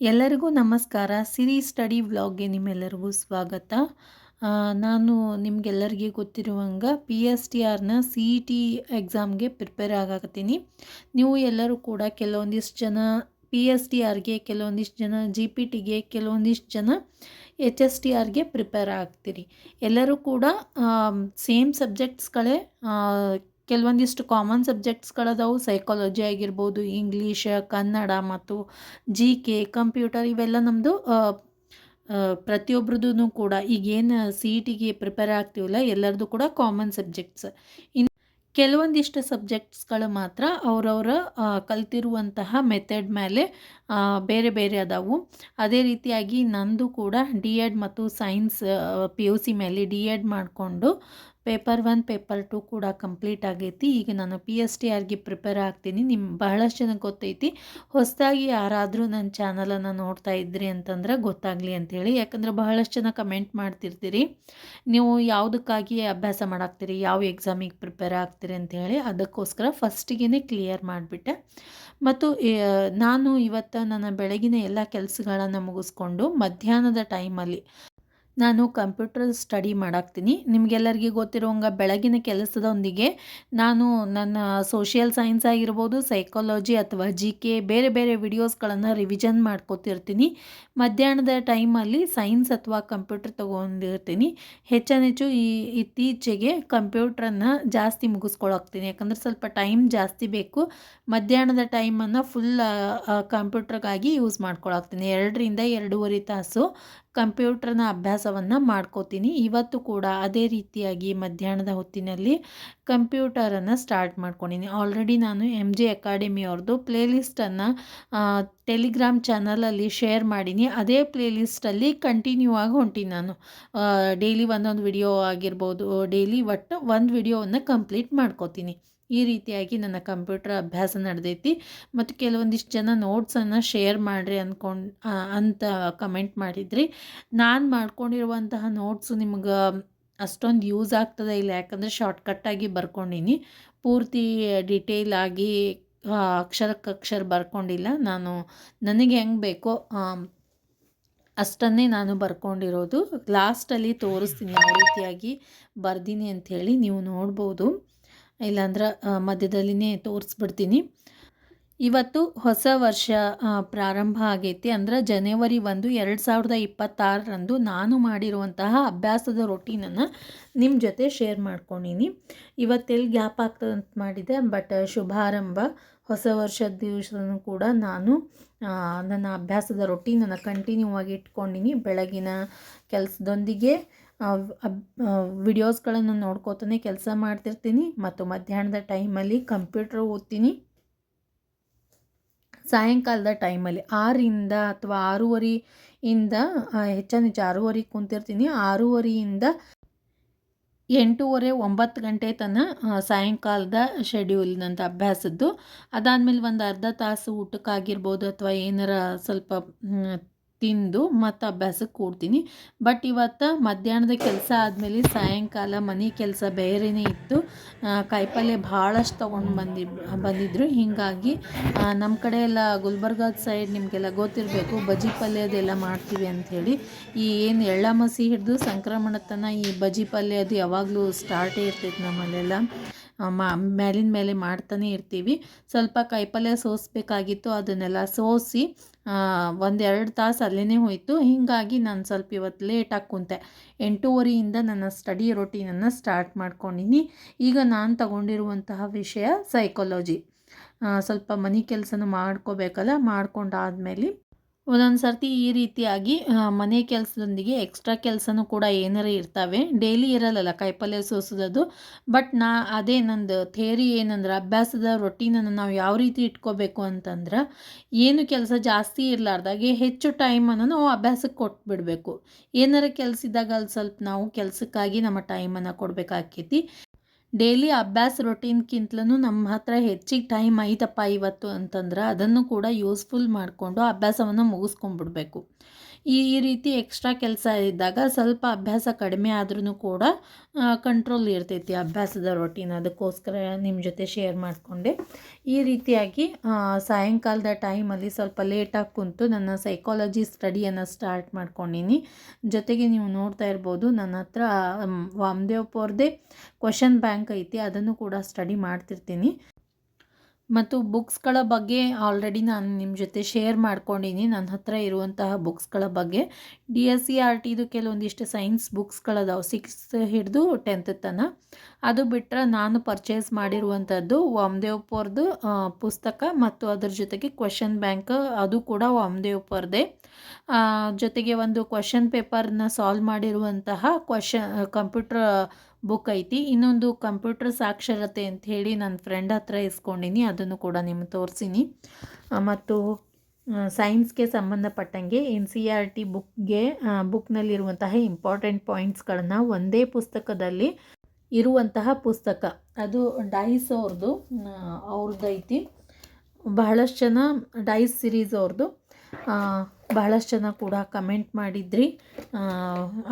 ಎಲ್ಲರಿಗೂ ನಮಸ್ಕಾರ. ಸಿರಿ ಸ್ಟಡಿ ವ್ಲಾಗ್ಗೆ ನಿಮ್ಮೆಲ್ಲರಿಗೂ ಸ್ವಾಗತ. ನಾನು ನಿಮಗೆಲ್ಲರಿಗೆ ಗೊತ್ತಿರುವಂಗೆ ಪಿ ಎಸ್ ಟಿ ಆರ್ನ ಸಿ ಇ ಟಿ ಎಕ್ಸಾಮ್ಗೆ ಪ್ರಿಪೇರ್ ಆಗಕತ್ತೀನಿ. ನೀವು ಎಲ್ಲರೂ ಕೂಡ ಕೆಲವೊಂದಿಷ್ಟು ಜನ ಪಿ ಎಸ್ ಟಿ ಆರ್ಗೆ ಕೆಲವೊಂದಿಷ್ಟು ಜನ ಜಿ ಪಿ ಟಿಗೆ ಕೆಲವೊಂದಿಷ್ಟು ಜನ ಎಚ್ ಎಸ್ ಟಿ ಆರ್ಗೆ ಪ್ರಿಪೇರ್ ಆಗ್ತೀರಿ. ಎಲ್ಲರೂ ಕೂಡ ಸೇಮ್ ಸಬ್ಜೆಕ್ಟ್ಸ್ಗಳೇ ಕೆಲವೊಂದಿಷ್ಟು ಕಾಮನ್ ಸಬ್ಜೆಕ್ಟ್ಸ್ಗಳದಾವು ಸೈಕಾಲಜಿ ಆಗಿರ್ಬೋದು ಇಂಗ್ಲೀಷ್ ಕನ್ನಡ ಮತ್ತು ಜಿ ಕೆ ಕಂಪ್ಯೂಟರ್ ಇವೆಲ್ಲ ನಮ್ಮದು ಪ್ರತಿಯೊಬ್ರದ್ದು ಕೂಡ ಈಗೇನು ಸಿ ಇ ಟಿಗೆ ಪ್ರಿಪೇರ್ ಆಗ್ತೀವಲ್ಲ, ಎಲ್ಲರದು ಕೂಡ ಕಾಮನ್ ಸಬ್ಜೆಕ್ಟ್ಸ್ ಇನ್ನು ಕೆಲವೊಂದಿಷ್ಟು ಸಬ್ಜೆಕ್ಟ್ಸ್ಗಳು ಮಾತ್ರ ಅವರವರ ಕಲ್ತಿರುವಂತಹ ಮೆಥಡ್ ಮೇಲೆ ಬೇರೆ ಬೇರೆ ಅದಾವು. ಅದೇ ರೀತಿಯಾಗಿ ನಂದು ಕೂಡ ಡಿ ಎಡ್ ಮತ್ತು ಸೈನ್ಸ್ ಪಿ ಯು ಸಿ ಮೇಲೆ ಡಿ ಎಡ್ ಮಾಡಿಕೊಂಡು ಪೇಪರ್ ಒನ್, ಪೇಪರ್ ಟು ಕೂಡ ಕಂಪ್ಲೀಟ್ ಆಗೈತಿ. ಈಗ ನಾನು ಪಿ ಎಸ್ ಟಿ ಆರ್ಗೆ ಪ್ರಿಪೇರ್ ಆಗ್ತೀನಿ. ನಿಮ್ಮ ಬಹಳಷ್ಟು ಜನಕ್ಕೆ ಗೊತ್ತೈತಿ. ಹೊಸದಾಗಿ ಯಾರಾದರೂ ನನ್ನ ಚಾನಲನ್ನು ನೋಡ್ತಾ ಇದ್ರಿ ಅಂತಂದ್ರೆ ಗೊತ್ತಾಗಲಿ ಅಂಥೇಳಿ ಯಾಕಂದ್ರೆ ಬಹಳಷ್ಟು ಜನ ಕಮೆಂಟ್ ಮಾಡ್ತಿರ್ತೀರಿ. ನೀವು ಯಾವುದಕ್ಕಾಗಿ ಅಭ್ಯಾಸ ಮಾಡಾಕ್ತೀರಿ? ಯಾವ ಎಕ್ಸಾಮಿಗೆ ಪ್ರಿಪೇರ್ ಆಗ್ತೀರಿ ಅಂಥೇಳಿ ಅದಕ್ಕೋಸ್ಕರ ಫಸ್ಟಿಗೆ ಕ್ಲಿಯರ್ ಮಾಡಿಬಿಟ್ಟೆ. ಮತ್ತು ನಾನು ಇವತ್ತು ನನ್ನ ಬೆಳಗಿನ ಎಲ್ಲ ಕೆಲಸಗಳನ್ನು ಮುಗಿಸ್ಕೊಂಡು ಮಧ್ಯಾಹ್ನದ ಟೈಮಲ್ಲಿ ನಾನು ಕಂಪ್ಯೂಟರ್ ಸ್ಟಡಿ ಮಾಡಾಕ್ತೀನಿ. ನಿಮಗೆಲ್ಲರಿಗೂ ಗೊತ್ತಿರೋಂಗೆ ಬೆಳಗಿನ ಕೆಲಸದೊಂದಿಗೆ ನಾನು ನನ್ನ ಸೋಷಿಯಲ್ ಸೈನ್ಸ್ ಆಗಿರ್ಬೋದು, ಸೈಕಾಲಜಿ ಅಥವಾ ಜಿ ಕೆ ಬೇರೆ ಬೇರೆ ವಿಡಿಯೋಸ್ಗಳನ್ನು ರಿವಿಷನ್ ಮಾಡ್ಕೋತಿರ್ತೀನಿ. ಮಧ್ಯಾಹ್ನದ ಟೈಮಲ್ಲಿ ಸೈನ್ಸ್ ಅಥವಾ ಕಂಪ್ಯೂಟರ್ ತೊಗೊಂಡಿರ್ತೀನಿ. ಹೆಚ್ಚಾನೆಚ್ಚು ಈ ಇತ್ತೀಚೆಗೆ ಕಂಪ್ಯೂಟ್ರನ್ನು ಜಾಸ್ತಿ ಮುಗಿಸ್ಕೊಳಕ್ತೀನಿ. ಯಾಕಂದರೆ ಸ್ವಲ್ಪ ಟೈಮ್ ಜಾಸ್ತಿ ಬೇಕು. ಮಧ್ಯಾಹ್ನದ ಟೈಮನ್ನು ಫುಲ್ ಕಂಪ್ಯೂಟ್ರಿಗಾಗಿ ಯೂಸ್ ಮಾಡ್ಕೊಳಕ್ತೀನಿ. ಎರಡರಿಂದ ಎರಡೂವರೆ ತಾಸು ಕಂಪ್ಯೂಟ್ರನ ಅಭ್ಯಾಸವನ್ನು ಮಾಡ್ಕೋತೀನಿ. ಇವತ್ತು ಕೂಡ ಅದೇ ರೀತಿಯಾಗಿ ಮಧ್ಯಾಹ್ನದ ಹೊತ್ತಿನಲ್ಲಿ ಕಂಪ್ಯೂಟರನ್ನು ಸ್ಟಾರ್ಟ್ ಮಾಡ್ಕೊಂಡಿನಿ. ಆಲ್ರೆಡಿ ನಾನು ಎಂ ಜೆ ಅಕಾಡೆಮಿ ಅವ್ರದ್ದು ಪ್ಲೇಲಿಸ್ಟನ್ನು ಟೆಲಿಗ್ರಾಮ್ ಚಾನಲಲ್ಲಿ ಶೇರ್ ಮಾಡೀನಿ. ಅದೇ ಪ್ಲೇಲಿಸ್ಟಲ್ಲಿ ಕಂಟಿನ್ಯೂ ಆಗಿ ಹೊಂಟೀನಿ ನಾನು. ಡೈಲಿ ಒಂದೊಂದು ವಿಡಿಯೋ ಆಗಿರ್ಬೋದು, ಡೈಲಿ ಒಟ್ಟು ಒಂದು ವಿಡಿಯೋವನ್ನು ಕಂಪ್ಲೀಟ್ ಮಾಡ್ಕೋತೀನಿ. ಈ ರೀತಿಯಾಗಿ ನನ್ನ ಕಂಪ್ಯೂಟರ್ ಅಭ್ಯಾಸ ನಡೆದೈತಿ. ಮತ್ತು ಕೆಲವೊಂದಿಷ್ಟು ಜನ ನೋಟ್ಸನ್ನು ಶೇರ್ ಮಾಡಿರಿ ಅಂದ್ಕೊಂಡು ಅಂತ ಕಮೆಂಟ್ ಮಾಡಿದ್ರಿ. ನಾನು ಮಾಡ್ಕೊಂಡಿರುವಂತಹ ನೋಟ್ಸು ನಿಮ್ಗೆ ಅಷ್ಟೊಂದು ಯೂಸ್ ಆಗ್ತದೆ ಇಲ್ಲ? ಯಾಕಂದರೆ ಶಾರ್ಟ್ಕಟ್ಟಾಗಿ ಬರ್ಕೊಂಡಿನಿ. ಪೂರ್ತಿ ಡಿಟೇಲ್ ಆಗಿ ಅಕ್ಷರಕ್ಕಕ್ಷರ ಅಕ್ಷರಕ್ಕೆ ಅಕ್ಷರ ಬರ್ಕೊಂಡಿಲ್ಲ. ನಾನು, ನನಗೆ ಹೆಂಗೆ ಬೇಕೋ ಅಷ್ಟನ್ನೇ ನಾನು ಬರ್ಕೊಂಡಿರೋದು. ಲಾಸ್ಟಲ್ಲಿ ತೋರಿಸ್ತೀನಿ ಯಾವ ರೀತಿಯಾಗಿ ಬರ್ದೀನಿ ಅಂಥೇಳಿ ನೀವು ನೋಡ್ಬೋದು. ಇಲ್ಲಾಂದ್ರೆ ಮಧ್ಯದಲ್ಲಿನೇ ತೋರಿಸ್ಬಿಡ್ತೀನಿ. ಇವತ್ತು ಹೊಸ ವರ್ಷ ಪ್ರಾರಂಭ ಆಗೈತಿ. ಅಂದ್ರೆ ಜನವರಿ ಒಂದು, ಎರಡು ಸಾವಿರದ ಇಪ್ಪತ್ತಾರರಂದು ನಾನು ಮಾಡಿರುವಂತಹ ಅಭ್ಯಾಸದ ರೊಟೀನನ್ನು ನಿಮ್ಮ ಜೊತೆ ಶೇರ್ ಮಾಡ್ಕೊಂಡೀನಿ. ಇವತ್ತೆಲ್ಲಿ ಗ್ಯಾಪ್ ಆಗ್ತದಂತ ಮಾಡಿದೆ ಬಟ್ ಶುಭಾರಂಭ. ಹೊಸ ವರ್ಷದ ದಿವಸನೂ ಕೂಡ ನಾನು ನನ್ನ ಅಭ್ಯಾಸದ ರೊಟೀನನ್ನು ಕಂಟಿನ್ಯೂ ಆಗಿ ಇಟ್ಕೊಂಡಿನಿ. ಬೆಳಗಿನ ಕೆಲಸದೊಂದಿಗೆ ವಿಡಿಯೋಸ್ಗಳನ್ನು ನೋಡ್ಕೋತಾನೆ ಕೆಲಸ ಮಾಡ್ತಿರ್ತೀನಿ ಮತ್ತು ಮಧ್ಯಾಹ್ನದ ಟೈಮಲ್ಲಿ ಕಂಪ್ಯೂಟರ್ ಓದ್ತೀನಿ. ಸಾಯಂಕಾಲದ ಟೈಮಲ್ಲಿ ಆರಿಂದ ಅಥವಾ ಆರೂವರೆಯಿಂದ ಹೆಚ್ಚಾನೆಚ್ಚು ಆರೂವರೆಗೆ ಕುಂತಿರ್ತೀನಿ. ಆರೂವರೆಯಿಂದ ಎಂಟೂವರೆ ಒಂಬತ್ತು ಗಂಟೆ ತನಕ ಸಾಯಂಕಾಲದ ಶೆಡ್ಯೂಲ್ ನಂದು ಅಭ್ಯಾಸದ್ದು. ಅದಾದಮೇಲೆ ಒಂದು ಅರ್ಧ ತಾಸು ಊಟಕ್ಕಾಗಿರ್ಬೋದು ಅಥವಾ ಏನಾರ ಸ್ವಲ್ಪ ತಿಂದು ಮತ್ತು ಅಭ್ಯಾಸಕ್ಕೆ ಕೂಡ್ತೀನಿ. ಬಟ್ ಇವತ್ತು ಮಧ್ಯಾಹ್ನದ ಕೆಲಸ ಆದಮೇಲೆ ಸಾಯಂಕಾಲ ಮನೆ ಕೆಲಸ ಬೇರೆನೇ ಇತ್ತು. ಕಾಯಿಪಲ್ಯ ಭಾಳಷ್ಟು ತೊಗೊಂಡು ಬಂದಿ ಬಂದಿದ್ದರು ಹೀಗಾಗಿ ನಮ್ಮ ಕಡೆ ಎಲ್ಲ ಗುಲ್ಬರ್ಗಾದ ಸೈಡ್ ನಿಮಗೆಲ್ಲ ಗೊತ್ತಿರಬೇಕು ಬಜಿ ಪಲ್ಯ ಅದೆಲ್ಲ ಮಾಡ್ತೀವಿ ಅಂಥೇಳಿ ಈ ಏನು ಎಳ್ಳಮಸಿ ಹಿಡಿದು ಸಂಕ್ರಮಣ ತನ ಈ ಬಜಿ ಪಲ್ಯ ಅದು ಯಾವಾಗಲೂ ಸ್ಟಾರ್ಟೇ ಇರ್ತೈತೆ ನಮ್ಮಲ್ಲೆಲ್ಲ. ಮಾ, ಮೇಲಿನ ಮೇಲೆ ಮಾಡ್ತಾನೆ ಇರ್ತೀವಿ. ಸ್ವಲ್ಪ ಕಾಯಿಪಲ್ಯ ಸೋಸಬೇಕಾಗಿತ್ತು, ಅದನ್ನೆಲ್ಲ ಸೋಸಿ ಒಂದೆರಡು ತಾಸು ಅಲ್ಲೇ ಹೋಯಿತು. ಹೀಗಾಗಿ ನಾನು ಸ್ವಲ್ಪ ಇವತ್ತು ಲೇಟಾಗಿ ಕುಂತೆ. ಎಂಟೂವರೆಯಿಂದ ನನ್ನ ಸ್ಟಡಿ ರೊಟೀನನ್ನು ಸ್ಟಾರ್ಟ್ ಮಾಡ್ಕೊಂಡಿನಿ. ಈಗ ನಾನು ತಗೊಂಡಿರುವಂತಹ ವಿಷಯ ಸೈಕಾಲಜಿ ಸ್ವಲ್ಪ ಮನೆ ಕೆಲಸನೂ ಮಾಡ್ಕೋಬೇಕಲ್ಲ, ಮಾಡ್ಕೊಂಡಾದ್ಮೇಲೆ ಒಂದೊಂದು ಸರ್ತಿ ಈ ರೀತಿಯಾಗಿ ಮನೆ ಕೆಲಸದೊಂದಿಗೆ ಎಕ್ಸ್ಟ್ರಾ ಕೆಲಸನೂ ಕೂಡ ಏನಾರ ಇರ್ತವೆ. ಡೈಲಿ ಇರಲ್ಲಲ್ಲ ಕಾಯಿಪಲ್ಯ ಸೋಸೋದದು. ಬಟ್ ನಾ, ಅದೇ ನಂದು ಥೇರಿ ಏನಂದ್ರೆ, ಅಭ್ಯಾಸದ ರೊಟೀನನ್ನು ನಾವು ಯಾವ ರೀತಿ ಇಟ್ಕೋಬೇಕು ಅಂತಂದ್ರೆ, ಏನು ಕೆಲಸ ಜಾಸ್ತಿ ಇರಲಾರ್ದಾಗೆ ಹೆಚ್ಚು ಟೈಮನ್ನು ನಾವು ಅಭ್ಯಾಸಕ್ಕೆ ಕೊಟ್ಬಿಡಬೇಕು. ಏನಾರ ಕೆಲಸ ಇದ್ದಾಗ ಅಲ್ಲಿ ಸ್ವಲ್ಪ ನಾವು ಕೆಲಸಕ್ಕಾಗಿ ನಮ್ಮ ಟೈಮನ್ನು ಕೊಡಬೇಕಾಕೈತಿ. ಡೈಲಿ ಅಭ್ಯಾಸ ರೊಟೀನ್ಗಿಂತಲೂ ನಮ್ಮ ಹತ್ರ ಹೆಚ್ಚಿಗೆ ಟೈಮ್ ಐತಪ್ಪ ಇವತ್ತು ಅಂತಂದ್ರೆ ಅದನ್ನು ಕೂಡ ಯೂಸ್ಫುಲ್ ಮಾಡಿಕೊಂಡು ಅಭ್ಯಾಸವನ್ನು ಮುಗಿಸ್ಕೊಂಡ್ಬಿಡ್ಬೇಕು ಈ ಈ ರೀತಿ ಎಕ್ಸ್ಟ್ರಾ ಕೆಲಸ ಇದ್ದಾಗ ಸ್ವಲ್ಪ ಅಭ್ಯಾಸ ಕಡಿಮೆ ಆದ್ರೂ ಕೂಡ ಕಂಟ್ರೋಲ್ ಇರ್ತೈತಿ ಅಭ್ಯಾಸದ ರೊಟೀನ್ ಅದಕ್ಕೋಸ್ಕರ ನಿಮ್ಮ ಜೊತೆ ಶೇರ್ ಮಾಡಿಕೊಂಡೆ. ಈ ರೀತಿಯಾಗಿ ಸಾಯಂಕಾಲದ ಟೈಮಲ್ಲಿ ಸ್ವಲ್ಪ ಲೇಟಾಗಿ ಕುಂತು ನನ್ನ ಸೈಕಾಲಜಿ ಸ್ಟಡಿಯನ್ನು ಸ್ಟಾರ್ಟ್ ಮಾಡ್ಕೊಂಡಿನಿ. ಜೊತೆಗೆ ನೀವು ನೋಡ್ತಾ ಇರ್ಬೋದು ನನ್ನ ಹತ್ರ ವಾಮದೇವ್ ಅವ್ರದ್ದೇ ಕ್ವಶನ್ ಬ್ಯಾಂಕ್ ಐತಿ, ಅದನ್ನು ಕೂಡ ಸ್ಟಡಿ ಮಾಡ್ತಿರ್ತೀನಿ. ಮತ್ತು ಬುಕ್ಸ್ಗಳ ಬಗ್ಗೆ ಆಲ್ರೆಡಿ ನಾನು ನಿಮ್ಮ ಜೊತೆ ಶೇರ್ ಮಾಡ್ಕೊಂಡಿನಿ ನನ್ನ ಹತ್ರ ಇರುವಂತಹ ಬುಕ್ಸ್ಗಳ ಬಗ್ಗೆ. ಡಿ ಎಸ್ ಸಿ ಆರ್ ಟಿದು ಕೆಲವೊಂದಿಷ್ಟು ಸೈನ್ಸ್ ಬುಕ್ಸ್ಗಳದಾವೆ. ಸಿಕ್ಸ್ ಹಿಡಿದು ಟೆಂತ್ ತನಕ ಅದು ಬಿಟ್ಟರೆ ನಾನು ಪರ್ಚೇಸ್ ಮಾಡಿರುವಂಥದ್ದು ವಾಮದೇವಪ್ಪವ್ರದ್ದು ಪುಸ್ತಕ ಮತ್ತು ಅದರ ಜೊತೆಗೆ ಕ್ವಶನ್ ಬ್ಯಾಂಕ್ ಅದು ಕೂಡ ವಾಮದೇವಪ್ಪವ್ರದ್ದೇ ಜೊತೆಗೆ ಒಂದು ಕ್ವಶನ್ ಪೇಪರ್ನ ಸಾಲ್ವ್ ಮಾಡಿರುವಂತಹ ಕ್ವಶನ್ ಕಂಪ್ಯೂಟ್ರ್ ಬುಕ್ ಐತಿ. ಇನ್ನೊಂದು ಕಂಪ್ಯೂಟರ್ ಸಾಕ್ಷರತೆ ಅಂತ ಹೇಳಿ ನನ್ನ ಫ್ರೆಂಡ್ ಹತ್ರ ಇಸ್ಕೊಂಡಿನಿ. ಅದನ್ನು ಕೂಡ ನಿಮ್ಗೆ ತೋರಿಸಿನಿ. ಮತ್ತು ಸೈನ್ಸ್ಗೆ ಸಂಬಂಧಪಟ್ಟಂಗೆ ಎನ್ ಸಿ ಆರ್ ಟಿ ಬುಕ್ಗೆ ಬುಕ್ನಲ್ಲಿರುವಂತಹ ಇಂಪಾರ್ಟೆಂಟ್ ಪಾಯಿಂಟ್ಸ್ಗಳನ್ನು ಒಂದೇ ಪುಸ್ತಕದಲ್ಲಿ ಇರುವಂತಹ ಪುಸ್ತಕ. ಅದು ಡೈಸ್ ಅವ್ರದ್ದು ಅವ್ರದ್ದು ಐತಿ ಬಹಳಷ್ಟು ಜನ ಡೈಸ್ ಸಿರೀಸ್ ಅವ್ರದ್ದು ಬಹಳಷ್ಟು ಜನ ಕೂಡ ಕಮೆಂಟ್ ಮಾಡಿದ್ರಿ.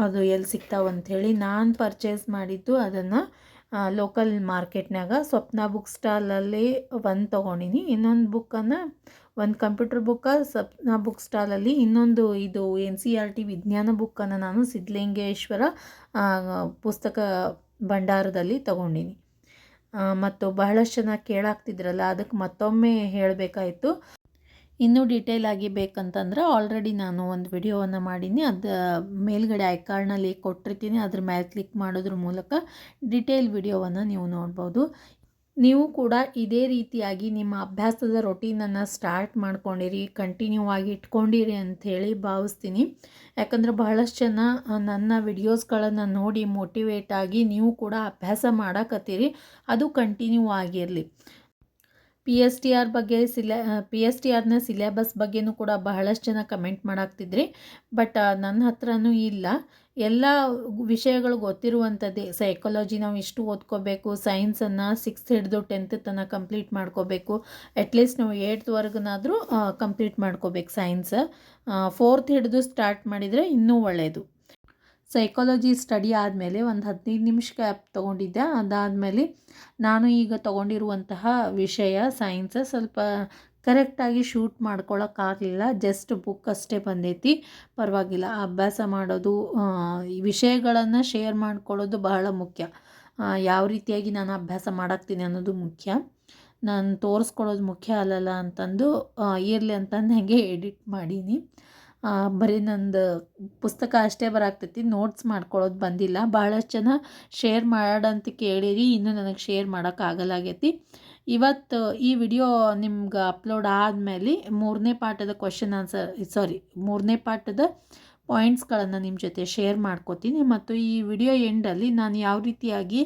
ಅದು ಎಲ್ಲಿ ಸಿಗ್ತಾವೆ ಅಂಥೇಳಿ ನಾನು ಪರ್ಚೇಸ್ ಮಾಡಿದ್ದು ಅದನ್ನು ಲೋಕಲ್ ಮಾರ್ಕೆಟ್ನಾಗ ಸ್ವಪ್ನ ಬುಕ್ ಸ್ಟಾಲಲ್ಲಿ ಒಂದು ತೊಗೊಂಡಿನಿ. ಇನ್ನೊಂದು ಬುಕ್ಕನ್ನು ಒಂದು ಕಂಪ್ಯೂಟರ್ ಬುಕ್ಕ ಸ್ವಪ್ನ ಬುಕ್ ಸ್ಟಾಲಲ್ಲಿ ಇನ್ನೊಂದು ಇದು ಎನ್ ಸಿ ಆರ್ ಟಿ ವಿಜ್ಞಾನ ಬುಕ್ಕನ್ನು ನಾನು ಸಿದ್ಧಲಿಂಗೇಶ್ವರ ಪುಸ್ತಕ ಭಂಡಾರದಲ್ಲಿ ತೊಗೊಂಡಿನಿ. ಮತ್ತು ಬಹಳಷ್ಟು ಜನ ಕೇಳಾಕ್ತಿದ್ರಲ್ಲ ಅದಕ್ಕೆ ಮತ್ತೊಮ್ಮೆ ಹೇಳಬೇಕಾಯಿತು. ಇನ್ನೂ ಡೀಟೇಲ್ ಆಗಿ ಬೇಕಂತಂದ್ರೆ ಆಲ್ರೆಡಿ ನಾನು ಒಂದು ವಿಡಿಯೋವನ್ನು ಮಾಡೀನಿ. ಅದು ಮೇಲ್ಗಡೆ ಐಕಾರ್ಡ್ನಲ್ಲಿ ಕೊಟ್ಟಿರ್ತೀನಿ. ಅದ್ರ ಮೇಲೆ ಕ್ಲಿಕ್ ಮಾಡೋದ್ರ ಮೂಲಕ ಡಿಟೇಲ್ ವಿಡಿಯೋವನ್ನು ನೀವು ನೋಡ್ಬೋದು. ನೀವು ಕೂಡ ಇದೇ ರೀತಿಯಾಗಿ ನಿಮ್ಮ ಅಭ್ಯಾಸದ ರೊಟೀನನ್ನು ಸ್ಟಾರ್ಟ್ ಮಾಡ್ಕೊಂಡಿರಿ ಕಂಟಿನ್ಯೂ ಆಗಿ ಇಟ್ಕೊಂಡಿರಿ ಅಂಥೇಳಿ ಭಾವಿಸ್ತೀನಿ. ಯಾಕಂದರೆ ಬಹಳಷ್ಟು ಜನ ನನ್ನ ವಿಡಿಯೋಸ್ಗಳನ್ನು ನೋಡಿ ಮೋಟಿವೇಟ್ ಆಗಿ ನೀವು ಕೂಡ ಅಭ್ಯಾಸ ಮಾಡಕತ್ತೀರಿ. ಅದು ಕಂಟಿನ್ಯೂ ಆಗಿರಲಿ. ಪಿ ಎಸ್ ಟಿ ಆರ್ ಬಗ್ಗೆ ಸಿಲೆ ಪಿ ಎಸ್ ಟಿ ಆರ್ನ ಸಿಲೆಬಸ್ ಬಗ್ಗೆನೂ ಕೂಡ ಬಹಳಷ್ಟು ಜನ ಕಮೆಂಟ್ ಮಾಡಾಕ್ತಿದ್ರಿ. ಬಟ್ ನನ್ನ ಹತ್ರನೂ ಇಲ್ಲ. ಎಲ್ಲ ವಿಷಯಗಳು ಗೊತ್ತಿರುವಂಥದ್ದೇ ಸೈಕಾಲಜಿ ನಾವು ಇಷ್ಟು ಓದ್ಕೋಬೇಕು. ಸೈನ್ಸನ್ನು ಸಿಕ್ಸ್ತ್ ಹಿಡಿದು ಟೆಂತ್ ತನಕ ಕಂಪ್ಲೀಟ್ ಮಾಡ್ಕೋಬೇಕು. ಅಟ್ಲೀಸ್ಟ್ ನಾವು ಏಟ್ತ್ವರೆಗನಾದರೂ ಕಂಪ್ಲೀಟ್ ಮಾಡ್ಕೋಬೇಕು ಸೈನ್ಸ್ ಫೋರ್ತ್ ಹಿಡಿದು ಸ್ಟಾರ್ಟ್ ಮಾಡಿದರೆ ಇನ್ನೂ ಒಳ್ಳೆಯದು ಸೈಕಾಲಜಿ ಸ್ಟಡಿ ಆದಮೇಲೆ ಒಂದು ಹದಿನೈದು ನಿಮಿಷ ಗ್ಯಾಪ್ ತೊಗೊಂಡಿದ್ದೆ. ಅದಾದಮೇಲೆ ನಾನು ಈಗ ತೊಗೊಂಡಿರುವಂತಹ ವಿಷಯ ಸೈನ್ಸ್ ಸ್ವಲ್ಪ ಕರೆಕ್ಟಾಗಿ ಶೂಟ್ ಮಾಡ್ಕೊಳ್ಳೋಕ್ಕಾಗಲಿಲ್ಲ ಜಸ್ಟ್ ಬುಕ್ ಅಷ್ಟೇ ಬಂದೈತಿ. ಪರವಾಗಿಲ್ಲ. ಅಭ್ಯಾಸ ಮಾಡೋದು ವಿಷಯಗಳನ್ನು ಶೇರ್ ಮಾಡ್ಕೊಳ್ಳೋದು ಬಹಳ ಮುಖ್ಯ. ಯಾವ ರೀತಿಯಾಗಿ ನಾನು ಅಭ್ಯಾಸ ಮಾಡಾಕ್ತೀನಿ ಅನ್ನೋದು ಮುಖ್ಯ. ನಾನು ತೋರಿಸ್ಕೊಳ್ಳೋದು ಮುಖ್ಯ ಅಲ್ಲಲ್ಲ ಅಂತಂದು ಇರಲಿ ಅಂತಂದು ಹಾಗೆ ಎಡಿಟ್ ಮಾಡೀನಿ. ಬರೀ ನಂದು ಪುಸ್ತಕ ಅಷ್ಟೇ ಬರಾಕ್ತೈತಿ ನೋಟ್ಸ್ ಮಾಡ್ಕೊಳ್ಳೋದು ಬಂದಿಲ್ಲ. ಭಾಳಷ್ಟು ಜನ ಶೇರ್ ಮಾಡಂತ ಕೇಳಿರಿ, ಇನ್ನೂ ನನಗೆ ಶೇರ್ ಮಾಡೋಕ್ಕಾಗಲಾಗೈತಿ ಇವತ್ತು ಈ ವಿಡಿಯೋ ನಿಮ್ಗೆ ಅಪ್ಲೋಡ್ ಆದಮೇಲೆ ಮೂರನೇ ಪಾಠದ ಕ್ವಶನ್ ಆನ್ಸರ್ ಸಾರಿ ಮೂರನೇ ಪಾಠದ ಪಾಯಿಂಟ್ಸ್ಗಳನ್ನು ನಿಮ್ಮ ಜೊತೆ ಶೇರ್ ಮಾಡ್ಕೋತೀನಿ. ಮತ್ತು ಈ ವಿಡಿಯೋ ಎಂಡಲ್ಲಿ ನಾನು ಯಾವ ರೀತಿಯಾಗಿ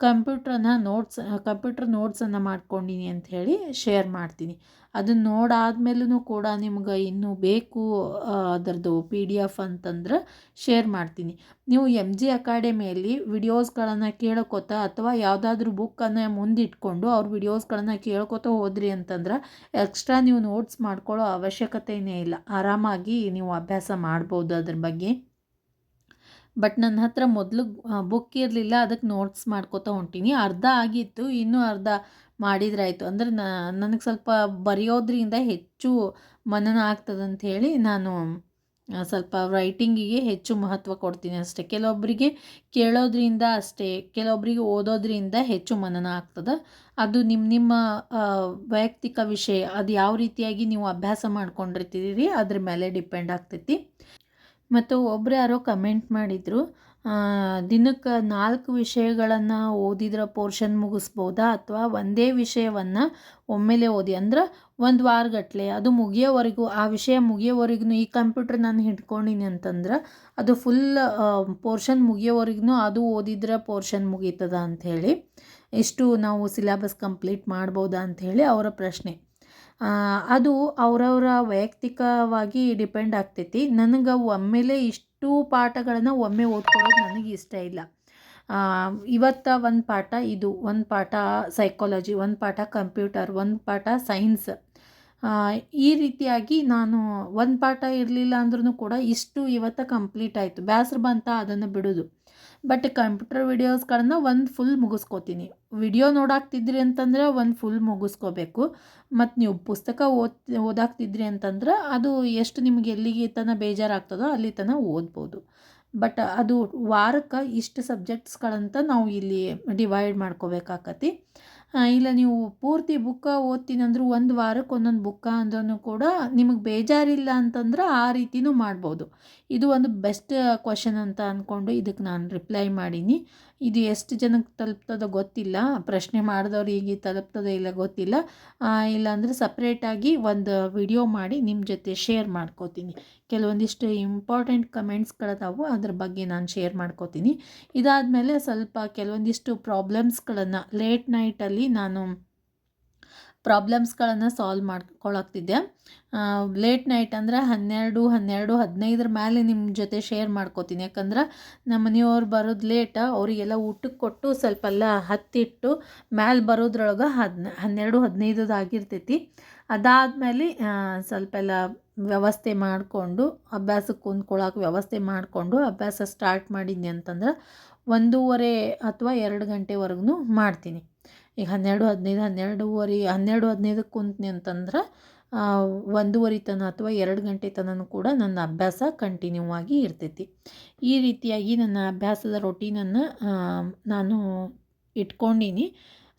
ಕಂಪ್ಯೂಟ್ರನ್ನ ನೋಟ್ಸ್, ಕಂಪ್ಯೂಟ್ರ್ ನೋಟ್ಸನ್ನು ಮಾಡ್ಕೊಂಡಿನಿ ಅಂತ ಹೇಳಿ ಶೇರ್ ಮಾಡ್ತೀನಿ. ಅದನ್ನು ನೋಡಾದ್ಮೇಲೂ ಕೂಡ ನಿಮ್ಗೆ ಇನ್ನೂ ಬೇಕು ಅದರದ್ದು ಪಿ ಡಿ ಎಫ್ ಅಂತಂದ್ರೆ ಶೇರ್ ಮಾಡ್ತೀನಿ. ನೀವು ಎಂ ಜಿ ಅಕಾಡೆಮಿಯಲ್ಲಿ ವಿಡಿಯೋಸ್ಗಳನ್ನು ಕೇಳ್ಕೊತ ಅಥವಾ ಯಾವುದಾದ್ರೂ ಬುಕ್ಕನ್ನು ಮುಂದಿಟ್ಕೊಂಡು ಅವ್ರ ವಿಡಿಯೋಸ್ಗಳನ್ನು ಕೇಳ್ಕೊತ ಹೋದ್ರಿ ಅಂತಂದ್ರೆ ಎಕ್ಸ್ಟ್ರಾ ನೀವು ನೋಟ್ಸ್ ಮಾಡ್ಕೊಳ್ಳೋ ಅವಶ್ಯಕತೆಯೇ ಇಲ್ಲ. ಆರಾಮಾಗಿ ನೀವು ಅಭ್ಯಾಸ ಮಾಡ್ಬೋದು ಅದ್ರ ಬಗ್ಗೆ. ಬಟ್ ನನ್ನ ಹತ್ರ ಮೊದಲು ಬುಕ್ ಇರಲಿಲ್ಲ ಅದಕ್ಕೆ ನೋಟ್ಸ್ ಮಾಡ್ಕೋತಾ ಹೊಂಟೀನಿ ಅರ್ಧ ಆಗಿತ್ತು, ಇನ್ನೂ ಅರ್ಧ ಮಾಡಿದ್ರಾಯಿತು. ಅಂದರೆ ನನಗೆ ಸ್ವಲ್ಪ ಬರೆಯೋದ್ರಿಂದ ಹೆಚ್ಚು ಮನನ ಆಗ್ತದಂತ ಹೇಳಿ ನಾನು ಸ್ವಲ್ಪ ರೈಟಿಂಗಿಗೆ ಹೆಚ್ಚು ಮಹತ್ವ ಕೊಡ್ತೀನಿ ಅಷ್ಟೇ. ಕೆಲವೊಬ್ಬರಿಗೆ ಕೇಳೋದ್ರಿಂದ ಅಷ್ಟೇ ಕೆಲವೊಬ್ಬರಿಗೆ ಓದೋದ್ರಿಂದ ಹೆಚ್ಚು ಮನನ ಆಗ್ತದೆ. ಅದು ನಿಮ್ಮ ನಿಮ್ಮ ವೈಯಕ್ತಿಕ ವಿಷಯ. ಅದು ಯಾವ ರೀತಿಯಾಗಿ ನೀವು ಅಭ್ಯಾಸ ಮಾಡ್ಕೊಂಡಿರ್ತೀರಿ ಅದ್ರ ಮೇಲೆ ಡಿಪೆಂಡ್ ಆಗ್ತೈತಿ. ಮತ್ತು ಒಬ್ಬರು ಯಾರೋ ಕಮೆಂಟ್ ಮಾಡಿದರು ದಿನಕ್ಕೆ ನಾಲ್ಕು ವಿಷಯಗಳನ್ನು ಓದಿದ್ರೆ ಪೋರ್ಷನ್ ಮುಗಿಸ್ಬೋದಾ ಅಥವಾ ಒಂದೇ ವಿಷಯವನ್ನು ಒಮ್ಮೆಲೆ ಓದಿ? ಅಂದ್ರೆ ಒಂದು ವಾರಗಟ್ಟಲೆ ಅದು ಮುಗಿಯೋವರೆಗೂ, ಆ ವಿಷಯ ಮುಗಿಯೋವರೆಗೂ ಈ ಕಂಪ್ಯೂಟ್ರ್ ನಾನು ಹಿಡ್ಕೊಂಡಿನಿ ಅಂತಂದ್ರೆ ಅದು ಫುಲ್ ಪೋರ್ಷನ್ ಮುಗಿಯೋವರೆಗೂ ಅದು ಓದಿದ್ರೆ ಪೋರ್ಷನ್ ಮುಗೀತದ ಅಂಥೇಳಿ ಇಷ್ಟು ನಾವು ಸಿಲೆಬಸ್ ಕಂಪ್ಲೀಟ್ ಮಾಡ್ಬೋದಾ ಅಂಥೇಳಿ ಅವರ ಪ್ರಶ್ನೆ. ಅದು ಅವರವರ ವೈಯಕ್ತಿಕವಾಗಿ ಡಿಪೆಂಡ್ ಆಗ್ತೈತಿ. ನನಗೆ ಒಮ್ಮೆಲೆ ಇಷ್ಟು ಪಾಠಗಳನ್ನು ಒಮ್ಮೆ ಓದ್ಕೊಳ್ಳೋದು ನನಗೆ ಇಷ್ಟ ಇಲ್ಲ. ಇವತ್ತು ಒಂದು ಪಾಠ ಇದು, ಒಂದು ಪಾಠ ಸೈಕಾಲಜಿ ಒಂದು ಪಾಠ ಕಂಪ್ಯೂಟರ್ ಒಂದು ಪಾಠ ಸೈನ್ಸ್ ಈ ರೀತಿಯಾಗಿ ನಾನು ಒಂದು ಪಾಠ ಇರಲಿಲ್ಲ ಅಂದ್ರೂ ಕೂಡ ಇಷ್ಟು ಇವತ್ತು ಕಂಪ್ಲೀಟ್ ಆಯಿತು. ಬೇಸ್ರ ಬಂತ ಅದನ್ನು ಬಿಡೋದು. ಬಟ್ ಕಂಪ್ಯೂಟರ್ ವಿಡಿಯೋಸ್ಗಳನ್ನ ಒಂದು ಫುಲ್ ಮುಗಿಸ್ಕೋತೀನಿ. ವಿಡಿಯೋ ನೋಡಾಕ್ತಿದ್ರಿ ಅಂತಂದ್ರೆ ಒಂದು ಫುಲ್ ಮುಗಿಸ್ಕೋಬೇಕು. ಮತ್ತು ನೀವು ಪುಸ್ತಕ ಓದ್, ಓದಾಕ್ತಿದ್ರಿ ಅಂತಂದ್ರೆ ಅದು ಎಷ್ಟು ನಿಮಗೆ ಎಲ್ಲಿಗೆ ತನಕ ಬೇಜಾರಾಗ್ತದೋ ಅಲ್ಲಿ ತನಕ ಓದ್ಬೋದು. ಬಟ್ ಅದು ವಾರಕ್ಕೆ ಇಷ್ಟು ಸಬ್ಜೆಕ್ಟ್ಸ್ಗಳಂತ ನಾವು ಇಲ್ಲಿ ಡಿವೈಡ್ ಮಾಡ್ಕೋಬೇಕಾಕತಿ. ಇಲ್ಲ ನೀವು ಪೂರ್ತಿ ಬುಕ್ಕ ಓದ್ತೀನಿ ಅಂದರೂ ಒಂದು ವಾರಕ್ಕೆ ಒಂದೊಂದು ಬುಕ್ಕ ಅಂದ್ರೂ ಕೂಡ ನಿಮಗೆ ಬೇಜಾರಿಲ್ಲ ಅಂತಂದ್ರೆ ಆ ರೀತಿನೂ ಮಾಡ್ಬೋದು. ಇದು ಒಂದು ಬೆಸ್ಟ್ ಕ್ವಶನ್ ಅಂತ ಅಂದ್ಕೊಂಡು ಇದಕ್ಕೆ ನಾನು ರಿಪ್ಲೈ ಮಾಡೀನಿ. ಇದು ಎಷ್ಟು ಜನಕ್ಕೆ ತಲುಪ್ತದೋ ಗೊತ್ತಿಲ್ಲ. ಪ್ರಶ್ನೆ ಮಾಡಿದವ್ರಿಗೆ ತಲುಪ್ತದೋ ಇಲ್ಲ ಗೊತ್ತಿಲ್ಲ. ಇಲ್ಲಾಂದರೆ ಸಪ್ರೇಟಾಗಿ ಒಂದು ವಿಡಿಯೋ ಮಾಡಿ ನಿಮ್ಮ ಜೊತೆ ಶೇರ್ ಮಾಡ್ಕೋತೀನಿ. ಕೆಲವೊಂದಿಷ್ಟು ಇಂಪಾರ್ಟೆಂಟ್ ಕಮೆಂಟ್ಸ್ಗಳದಾವು ಅದ್ರ ಬಗ್ಗೆ ನಾನು ಶೇರ್ ಮಾಡ್ಕೋತೀನಿ. ಇದಾದಮೇಲೆ ಸ್ವಲ್ಪ ಕೆಲವೊಂದಿಷ್ಟು ಪ್ರಾಬ್ಲಮ್ಸ್ಗಳನ್ನು ಲೇಟ್ ನೈಟಲ್ಲಿ ನಾನು ಪ್ರಾಬ್ಲಮ್ಸ್ಗಳನ್ನು ಸಾಲ್ವ್ ಮಾಡ್ಕೊಳಕ್ತಿದ್ದೆ. ಲೇಟ್ ನೈಟ್ ಅಂದ್ರೆ ಹನ್ನೆರಡು ಹನ್ನೆರಡು, ಹದಿನೈದರ ಮೇಲೆ ನಿಮ್ಮ ಜೊತೆ ಶೇರ್ ಮಾಡ್ಕೋತೀನಿ. ಯಾಕಂದ್ರೆ ನಮ್ಮ ಮನೆಯವ್ರು ಬರೋದು ಲೇಟ ಅವರಿಗೆಲ್ಲ ಊಟಕ್ಕೆ ಕೊಟ್ಟು ಸ್ವಲ್ಪ ಎಲ್ಲ ಹತ್ತಿಟ್ಟು ಮ್ಯಾಲೆ ಬರೋದ್ರೊಳಗೆ ಹದ್ನ, ಹನ್ನೆರಡು, ಹದಿನೈದದು ಆಗಿರ್ತೈತಿ. ಸ್ವಲ್ಪ ಎಲ್ಲ ವ್ಯವಸ್ಥೆ ಮಾಡಿಕೊಂಡು ಅಭ್ಯಾಸಕ್ಕೆ ಕುಂದ್ಕೊಳ್ಳೋಕೆ ವ್ಯವಸ್ಥೆ ಮಾಡಿಕೊಂಡು ಅಭ್ಯಾಸ ಸ್ಟಾರ್ಟ್ ಮಾಡಿದ್ನಿ ಅಂತಂದ್ರೆ ಒಂದೂವರೆ ಅಥವಾ ಎರಡು ಗಂಟೆವರೆಗೂ ಮಾಡ್ತೀನಿ. ಈಗ ಹನ್ನೆರಡು ಹದಿನೈದು, ಹನ್ನೆರಡುವರೆ, ಹನ್ನೆರಡು ಹದಿನೈದಕ್ಕೆ ಕುಂತ್ನಿ ಅಂತಂದ್ರೆ ಒಂದೂವರೆ ತನಕ ಅಥವಾ ಎರಡು ಗಂಟೆ ತನಕ ಕೂಡ ನನ್ನ ಅಭ್ಯಾಸ ಕಂಟಿನ್ಯೂ ಆಗಿ ಇರ್ತೈತಿ. ಈ ರೀತಿಯಾಗಿ ನನ್ನ ಅಭ್ಯಾಸದ ರೊಟೀನನ್ನು ನಾನು ಇಟ್ಕೊಂಡೀನಿ.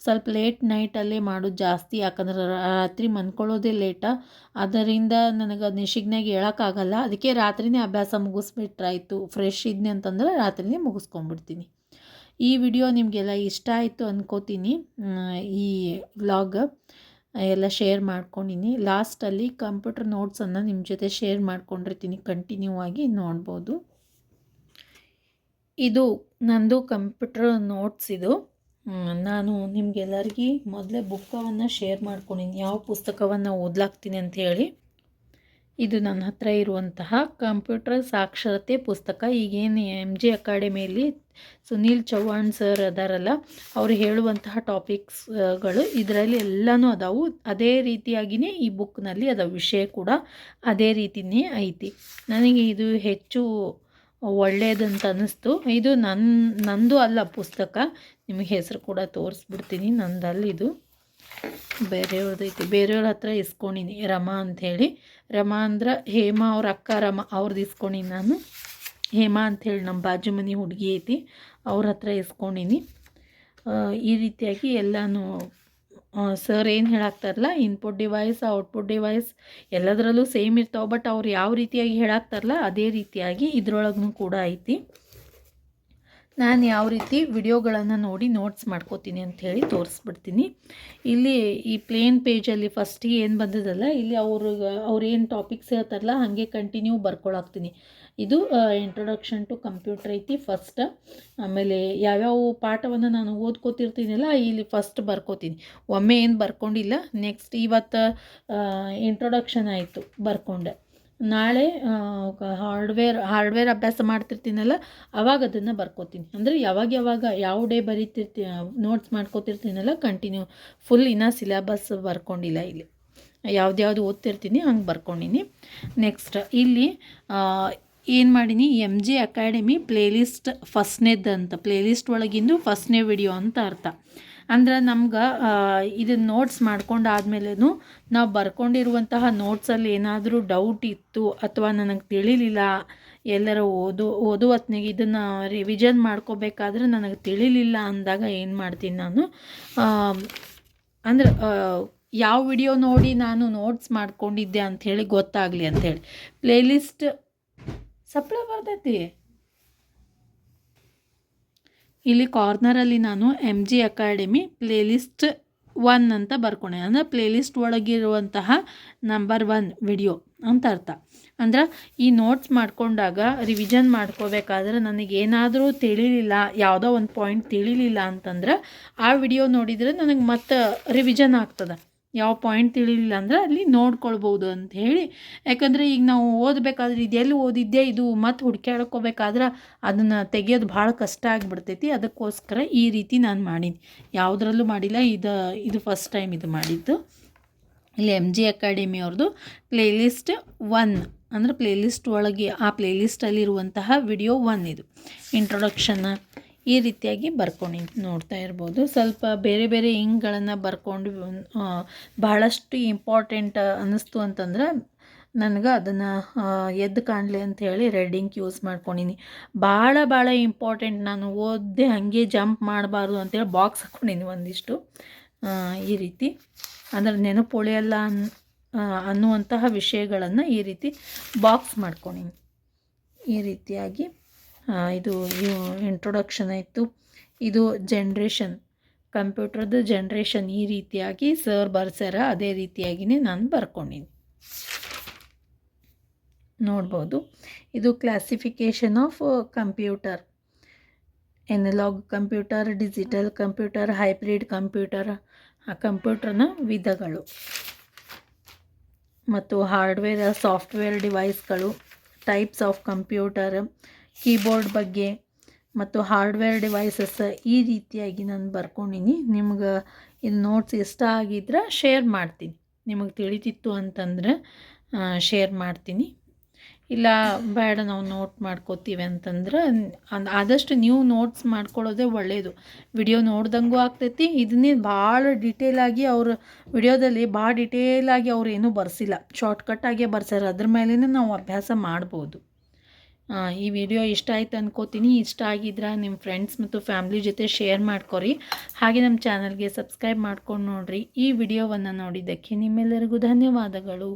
ಸ್ವಲ್ಪ ಲೇಟ್ ನೈಟಲ್ಲೇ ಮಾಡೋದು ಜಾಸ್ತಿ, ಯಾಕಂದ್ರೆ ರಾತ್ರಿ ಮನ್ಕೊಳ್ಳೋದೇ ಲೇಟ ಅದರಿಂದ ನನಗೆ ನಿಶಿಗ್ನಾಗ ಹೇಳೋಕ್ಕಾಗಲ್ಲ. ಅದಕ್ಕೆ ರಾತ್ರಿನೇ ಅಭ್ಯಾಸ ಮುಗಿಸ್ಬಿಟ್ರಾಯ್ತು. ಫ್ರೆಶ್ ಇದ್ನಿ ಅಂತಂದ್ರೆ ರಾತ್ರಿನೇ ಮುಗಿಸ್ಕೊಂಡ್ಬಿಡ್ತೀನಿ. ಈ ವಿಡಿಯೋ ನಿಮಗೆಲ್ಲ ಇಷ್ಟ ಆಯಿತು ಅಂದ್ಕೋತೀನಿ ಈ ವ್ಲಾಗ್ ಎಲ್ಲ ಶೇರ್ ಮಾಡ್ಕೊಂಡಿನಿ. ಲಾಸ್ಟಲ್ಲಿ ಕಂಪ್ಯೂಟರ್ ನೋಟ್ಸನ್ನು ನಿಮ್ಮ ಜೊತೆ ಶೇರ್ ಮಾಡ್ಕೊಂಡಿರ್ತೀನಿ ಕಂಟಿನ್ಯೂ ಆಗಿ ನೋಡ್ಬೋದು. ಇದು ನಂದು ಕಂಪ್ಯೂಟರ್ ನೋಟ್ಸ್ ಇದು. ನಾನು ನಿಮಗೆಲ್ಲರಿಗೂ ಮೊದಲೇ ಬುಕ್ಕವನ್ನು ಶೇರ್ ಮಾಡ್ಕೊಂಡಿನಿ. ಯಾವ ಪುಸ್ತಕವನ್ನು ಓದ್ಲಾಗ್ತೀನಿ ಅಂತ ಹೇಳಿ. ಇದು ನನ್ನ ಹತ್ರ ಇರುವಂತಹ ಕಂಪ್ಯೂಟರ್ ಸಾಕ್ಷರತೆ ಪುಸ್ತಕ. ಈಗೇನು ಎಂ ಜಿ ಅಕಾಡೆಮಿಯಲ್ಲಿ ಸುನೀಲ್ ಚೌಹಾಣ್ ಸರ್ ಅದಾರಲ್ಲ, ಅವರು ಹೇಳುವಂತಹ ಟಾಪಿಕ್ಸ್ಗಳು ಇದರಲ್ಲಿ ಎಲ್ಲನೂ ಅದಾವು. ಅದೇ ರೀತಿಯಾಗಿಯೇ ಈ ಬುಕ್ನಲ್ಲಿ ಅದ ವಿಷಯ ಕೂಡ ಅದೇ ರೀತಿಯೇ ಐತಿ. ನನಗೆ ಇದು ಹೆಚ್ಚು ಒಳ್ಳೆಯದಂತ ಅನ್ನಿಸ್ತು ಇದು ನನ್ನ ನಂದು ಅಲ್ಲ ಪುಸ್ತಕ. ನಿಮಗೆ ಹೆಸರು ಕೂಡ ತೋರಿಸ್ಬಿಡ್ತೀನಿ. ನಂದಲ್ಲಿದು. ಬೇರೆಯವ್ರದ್ದು ಐತಿ. ಬೇರೆಯವ್ರ ಹತ್ರ ಇಸ್ಕೊಂಡಿನಿ. ರಮಾ ಅಂಥೇಳಿ ರಮಾ ಅಂದ್ರೆ ಹೇಮಾ ಅವ್ರ ಅಕ್ಕ, ರಮ ಅವ್ರದ್ದು ಇಸ್ಕೊಂಡಿನಿ ನಾನು. ಹೇಮಾ ಅಂಥೇಳಿ ನಮ್ಮ ಬಾಜು ಮನೆ ಹುಡುಗಿ ಐತಿ. ಅವ್ರ ಹತ್ರ ಇಸ್ಕೊಂಡಿನಿ. ಈ ರೀತಿಯಾಗಿ ಎಲ್ಲನೂ ಸರ್ ಏನು ಹೇಳಾಕ್ತಾರಲ್ಲ ಇನ್ಪುಟ್ ಡಿವೈಸ್ ಔಟ್ಪುಟ್ ಡಿವೈಸ್ ಎಲ್ಲದರಲ್ಲೂ ಸೇಮ್ ಇರ್ತಾವೆ. ಬಟ್ ಅವ್ರು ಯಾವ ರೀತಿಯಾಗಿ ಹೇಳಾಕ್ತಾರಲ್ಲ, ಅದೇ ರೀತಿಯಾಗಿ ಇದ್ರೊಳಗೂ ಕೂಡ ಐತಿ. ನಾನು ಯಾವ ರೀತಿ ವಿಡಿಯೋಗಳನ್ನು ನೋಡಿ ನೋಟ್ಸ್ ಮಾಡ್ಕೋತೀನಿ ಅಂಥೇಳಿ ತೋರಿಸ್ಬಿಡ್ತೀನಿ. ಇಲ್ಲಿ ಈ ಪ್ಲೇನ್ ಪೇಜಲ್ಲಿ ಫಸ್ಟಿಗೆ ಏನು ಬಂದದಲ್ಲ, ಇಲ್ಲಿ ಅವ್ರಿಗೆ ಅವ್ರೇನು ಟಾಪಿಕ್ಸ್ ಹೇಳ್ತಾರಲ್ಲ, ಹಾಗೆ ಕಂಟಿನ್ಯೂ ಬರ್ಕೊಳಾಕ್ತೀನಿ. ಇದು ಇಂಟ್ರೊಡಕ್ಷನ್ ಟು ಕಂಪ್ಯೂಟರ್ ಐತಿ ಫಸ್ಟ್ ಆಮೇಲೆ ಯಾವ್ಯಾವ ಪಾಠವನ್ನು ನಾನು ಓದ್ಕೋತಿರ್ತೀನಲ್ಲ, ಇಲ್ಲಿ ಫಸ್ಟ್ ಬರ್ಕೋತೀನಿ. ಒಮ್ಮೆ ಏನು ಬರ್ಕೊಂಡಿಲ್ಲ ನೆಕ್ಸ್ಟ್ ಇವತ್ತು ಇಂಟ್ರೊಡಕ್ಷನ್ ಆಯಿತು, ಬರ್ಕೊಂಡೆ. ನಾಳೆ ಹಾರ್ಡ್ವೇರ್ ಹಾರ್ಡ್ವೇರ್ ಅಭ್ಯಾಸ ಮಾಡ್ತಿರ್ತೀನಲ್ಲ, ಅವಾಗ ಅದನ್ನು ಬರ್ಕೋತೀನಿ. ಅಂದರೆ ಯಾವಾಗ ಯಾವಾಗ ಯಾವ ಡೇ ಬರೀತಿರ್ತಿ, ನೋಟ್ಸ್ ಮಾಡ್ಕೋತಿರ್ತೀನಲ್ಲ ಕಂಟಿನ್ಯೂ ಫುಲ್ ಇನ್ನೂ ಸಿಲೆಬಸ್ ಬರ್ಕೊಂಡಿಲ್ಲ ಇಲ್ಲಿ. ಯಾವ್ದ್ಯಾವುದು ಓದ್ತಿರ್ತೀನಿ, ಹಂಗೆ ಬರ್ಕೊಂಡಿನಿ. ನೆಕ್ಸ್ಟ್ ಇಲ್ಲಿ ಏನು ಮಾಡೀನಿ ಎಂ ಜಿ ಅಕಾಡೆಮಿ ಪ್ಲೇಲಿಸ್ಟ್ ಫಸ್ಟ್ನೇದ್ದು ಅಂತ ಪ್ಲೇಲಿಸ್ಟ್ ಒಳಗಿಂದು ಫಸ್ಟ್ನೇ ವಿಡಿಯೋ ಅಂತ ಅರ್ಥ. ಅಂದ್ರೆ ನಮ್ಗೆ ಇದನ್ನು ನೋಟ್ಸ್ ಮಾಡ್ಕೊಂಡಾದ್ಮೇಲೂ ನಾವು ಬರ್ಕೊಂಡಿರುವಂತಹ ನೋಟ್ಸಲ್ಲಿ ಏನಾದರೂ ಡೌಟ್ ಇತ್ತು ಅಥವಾ ನನಗೆ ತಿಳಿಲಿಲ್ಲ, ಎಲ್ಲರ ಓದು ಓದು ಹೊತ್ನಾಗ ಇದನ್ನು ರಿವಿಷನ್ ಮಾಡ್ಕೋಬೇಕಾದ್ರೆ ನನಗೆ ತಿಳಿಲಿಲ್ಲ ಅಂದಾಗ ಏನು ಮಾಡ್ತೀನಿ ನಾನು? ಅಂದ್ರೆ ಯಾವ ವಿಡಿಯೋ ನೋಡಿ ನಾನು ನೋಟ್ಸ್ ಮಾಡ್ಕೊಂಡಿದ್ದೆ ಅಂಥೇಳಿ ಗೊತ್ತಾಗಲಿ ಅಂಥೇಳಿ ಪ್ಲೇಲಿಸ್ಟ್ ಸಪ್ಲೈ ಬರ್ತೈತಿ. ಇಲ್ಲಿ ಕಾರ್ನರಲ್ಲಿ ನಾನು M G academy playlist one ಅಂತ ಬರ್ಕೊಂಡೆ ಅಂದರೆ ಪ್ಲೇಲಿಸ್ಟ್ ಒಳಗಿರುವಂತಹ ನಂಬರ್ ಒನ್ ವಿಡಿಯೋ ಅಂತ ಅರ್ಥ. ಅಂದ್ರೆ ಈ ನೋಟ್ಸ್ ಮಾಡ್ಕೊಂಡಾಗ ರಿವಿಷನ್ ಮಾಡ್ಕೋಬೇಕಾದ್ರೆ ನನಗೇನಾದರೂ ತಿಳಿಲಿಲ್ಲ, ಯಾವುದೋ ಒಂದು ಪಾಯಿಂಟ್ ತಿಳಿಲಿಲ್ಲ ಅಂತಂದ್ರೆ ಆ ವಿಡಿಯೋ ನೋಡಿದರೆ ನನಗೆ ಮತ್ತೆ ರಿವಿಷನ್ ಆಗ್ತದೆ. ಯಾವ ಪಾಯಿಂಟ್ ತಿಳಿಲಿಲ್ಲ ಅಂದ್ರೆ ಅಲ್ಲಿ ನೋಡ್ಕೊಳ್ಬೋದು ಅಂತ ಹೇಳಿ. ಯಾಕಂದರೆ ಈಗ ನಾವು ಓದಬೇಕಾದ್ರೆ ಇದೆಲ್ಲಿ ಓದಿದ್ದೆ ಇದು ಮತ್ತೆ ಹುಡ್ಕ್ಯಾಡ್ಕೋಬೇಕಾದ್ರೆ ಅದನ್ನು ತೆಗಿಯೋದು ಭಾಳ ಕಷ್ಟ ಆಗಿಬಿಡ್ತೈತಿ. ಅದಕ್ಕೋಸ್ಕರ ಈ ರೀತಿ ನಾನು ಮಾಡೀನಿ. ಯಾವುದ್ರಲ್ಲೂ ಮಾಡಿಲ್ಲ. ಇದು ಇದು ಫಸ್ಟ್ ಟೈಮ್ ಇದು ಮಾಡಿದ್ದು. ಇಲ್ಲಿ ಎಂ ಜಿ ಅಕಾಡೆಮಿ ಅವ್ರದ್ದು ಪ್ಲೇಲಿಸ್ಟ್ ಒನ್ ಅಂದರೆ ಪ್ಲೇಲಿಸ್ಟ್ ಒಳಗೆ ಆ ಪ್ಲೇಲಿಸ್ಟಲ್ಲಿರುವಂತಹ ವಿಡಿಯೋ ಒನ್ ಇದು. ಇಂಟ್ರೊಡಕ್ಷನ್ ಈ ರೀತಿಯಾಗಿ ಬರ್ಕೊಂಡು ನೋಡ್ತಾ ಇರ್ಬೋದು. ಸ್ವಲ್ಪ ಬೇರೆ ಬೇರೆ ಇಂಕ್ಗಳನ್ನು ಬರ್ಕೊಂಡು ಬಹಳಷ್ಟು ಇಂಪಾರ್ಟೆಂಟ್ ಅನ್ನಿಸ್ತು ಅಂತಂದ್ರೆ ನನಗೆ ಅದನ್ನು ಎದ್ದು ಕಾಣಲಿ ಅಂತ ಹೇಳಿ ರೆಡ್ ಇಂಕ್ ಯೂಸ್ ಮಾಡ್ಕೊಂಡಿನಿ. ಭಾಳ ಭಾಳ ಇಂಪಾರ್ಟೆಂಟ್ ನಾನು ಓದ್ದೆ ಹಾಗೆ ಜಂಪ್ ಮಾಡಬಾರ್ದು ಅಂತೇಳಿ ಬಾಕ್ಸ್ ಹಾಕ್ಕೊಂಡಿನಿ ಒಂದಿಷ್ಟು. ಈ ರೀತಿ. ಅಂದರೆ ನೆನಪು ಉಳಿಯಲ್ಲ ಅನ್ ಅನ್ನುವಂತಹ ವಿಷಯಗಳನ್ನು ಈ ರೀತಿ ಬಾಕ್ಸ್ ಮಾಡ್ಕೊಂಡಿನಿ. ಈ ರೀತಿಯಾಗಿ. ಇದು ಇಂಟ್ರೊಡಕ್ಷನ್ ಆಯಿತು. ಇದು ಜನ್ರೇಷನ್ ಕಂಪ್ಯೂಟ್ರದ್ದು ಜನ್ರೇಷನ್ ಈ ರೀತಿಯಾಗಿ ಸರ್ ಬರ್ಸ್ಯಾರ, ಅದೇ ರೀತಿಯಾಗಿಯೇ ನಾನು ಬರ್ಕೊಂಡಿನಿ. ನೋಡ್ಬೋದು. ಇದು classification of computer analog computer digital computer hybrid computer ಆ, ಕಂಪ್ಯೂಟರ್ನ ವಿಧಗಳು. ಮತ್ತು ಹಾರ್ಡ್ವೇರ್ ಸಾಫ್ಟ್ವೇರ್ ಡಿವೈಸ್ಗಳು ಟೈಪ್ಸ್ ಆಫ್ ಕಂಪ್ಯೂಟರ್ ಕೀಬೋರ್ಡ್ ಬಗ್ಗೆ ಮತ್ತು ಹಾರ್ಡ್ವೇರ್ ಡಿವೈಸಸ್ ಈ ರೀತಿಯಾಗಿ ನಾನು ಬರ್ಕೊಂಡಿನಿ. ನಿಮ್ಗೆ ಇದು ನೋಟ್ಸ್ ಇಷ್ಟ ಆಗಿದ್ರೆ ಶೇರ್ ಮಾಡ್ತೀನಿ. ನಿಮಗೆ ತಿಳಿತಿತ್ತು ಅಂತಂದ್ರೆ ಶೇರ್ ಮಾಡ್ತೀನಿ. ಇಲ್ಲ, ಬೇಡ, ನಾವು ನೋಟ್ ಮಾಡ್ಕೋತೀವಿ ಅಂತಂದ್ರೆ ಆದಷ್ಟು ನೀವು ನೋಟ್ಸ್ ಮಾಡ್ಕೊಳ್ಳೋದೇ ಒಳ್ಳೆಯದು ವಿಡಿಯೋ ನೋಡ್ದಂಗೂ ಆಗ್ತೈತಿ. ಇದನ್ನೇ ಭಾಳ ಡಿಟೇಲಾಗಿ ಅವರು ವಿಡಿಯೋದಲ್ಲಿ ಭಾಳ ಡಿಟೇಲಾಗಿ ಅವ್ರು ಏನೂ ಬರ್ಸಿಲ್ಲ. ಶಾರ್ಟ್ಕಟ್ಟಾಗೇ ಬರ್ಸ್ಯಾರ. ಅದ್ರ ಮೇಲೇ ನಾವು ಅಭ್ಯಾಸ ಮಾಡ್ಬೋದು. ಈ ವಿಡಿಯೋ ಇಷ್ಟ ಆಯ್ತು ಅನ್ಕೋತೀನಿ. ಇಷ್ಟ ಆಗಿದ್ರೆ ನಿಮ್ಮ ಫ್ರೆಂಡ್ಸ್ ಮತ್ತು ಫ್ಯಾಮ್ಲಿ ಜೊತೆ ಶೇರ್ ಮಾಡ್ಕೊರಿ. ಹಾಗೆ ನಮ್ಮ ಚಾನಲ್ಗೆ ಸಬ್ಸ್ಕ್ರೈಬ್ ಮಾಡ್ಕೊಂಡು ನೋಡ್ರಿ. ಈ ವಿಡಿಯೋವನ್ನು ನೋಡಿದ್ದಕ್ಕೆ ನಿಮ್ಮೆಲ್ಲರಿಗೂ ಧನ್ಯವಾದಗಳು.